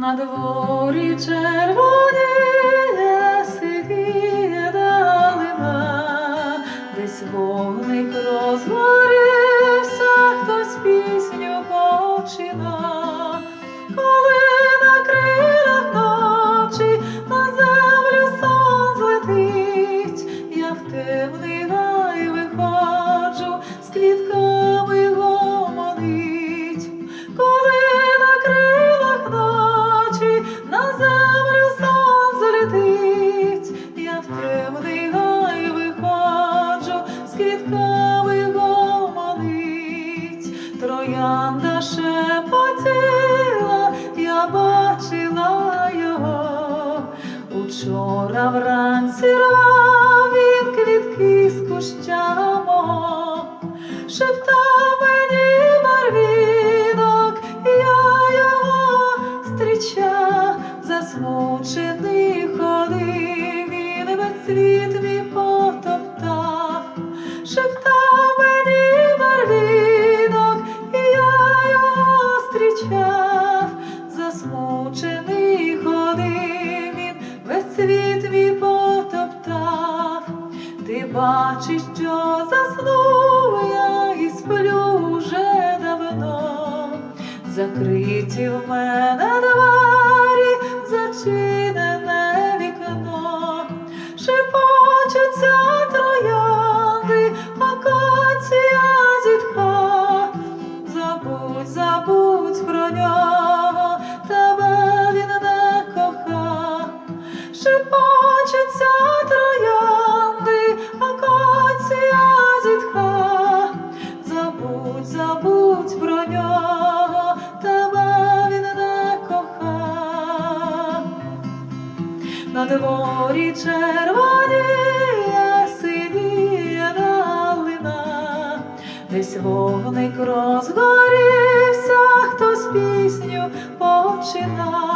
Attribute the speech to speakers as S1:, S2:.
S1: На дворі червоніє сивіє далина, десь вогник розгорівся, хтось пісню почина, коли на крилах ночі на землю сон злетить, я в темний троянда шепотіла, я бачила його. Учора вранці він квітки з куща мого, шептав бачиш, що заснув я і сплю вже давно, закриті в мене двері, зачинене вікно, шепочуться троянди, акація зітха, забудь, забудь про нього, тебе він не коха, шепочуться дворі червоніє синіє долина, десь вогник розгорівся, хтось пісню починав.